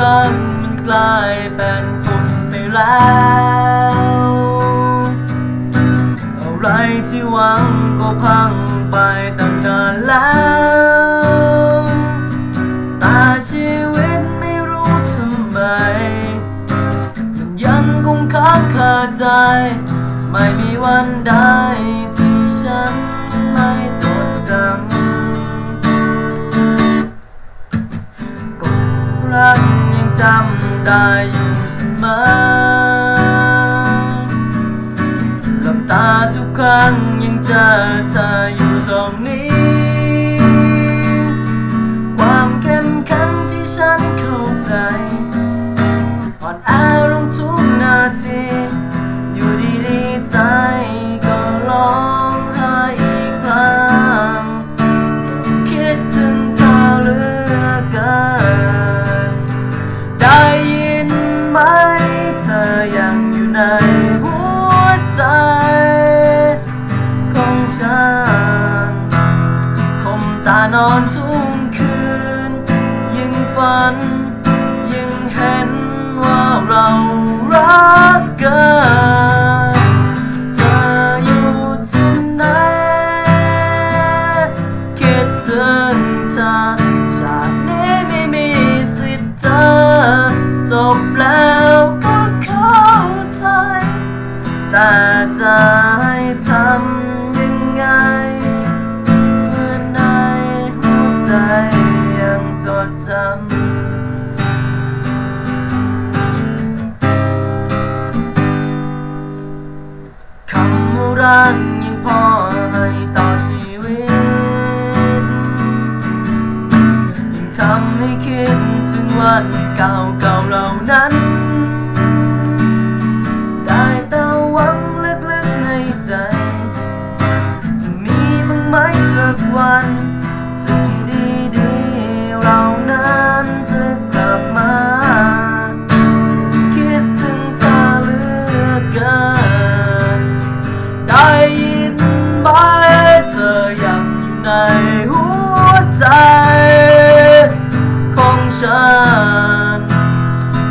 รักมันกลายเป็นฝุ่นไปแล้ว อะไรที่หวังก็พังไปตั้งนานแล้วแต่ชีวิตไม่รู้ทำไม มันยังคงค้างคาใจ ไม่มีวันใดที่ำได้อยู่เสมอหลับตาทุกครั้งยังเจอเธออยู่านอนทุ่งคืนยิ่งฝันยิ่งเห็นว่าเราานยังพอให้ต่อชีวิต ยิ่งทำให้คิดถึงวันเก่าๆเหล่านั้น ได้แต่หวังลึกๆในใจ จะมีบ้างไหมสักวัน หัวใจของฉัน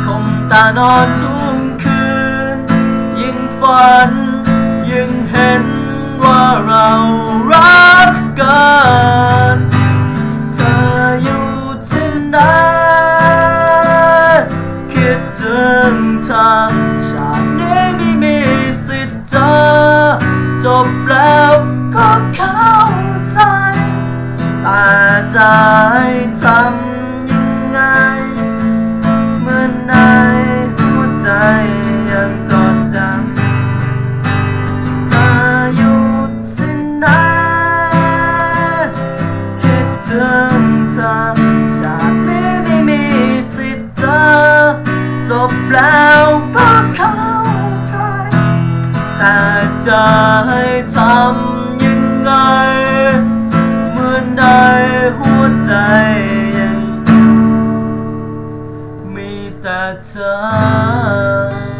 คมตานอนทุกคืน ยิ่งฝัน ยิ่งเห็นว่าเรารักกันเธออยู่ที่ไหนคิดถึงเธอ จะให้ทำยังไง เมื่อในหัวใจยังจดจำเธออยู่ที่ไหนคิดถึงเธอชาตินี้ไม่มีสิทธิ์เจอจบแล้วก็เข้าใจ แต่จะให้ทำยังไง Ah.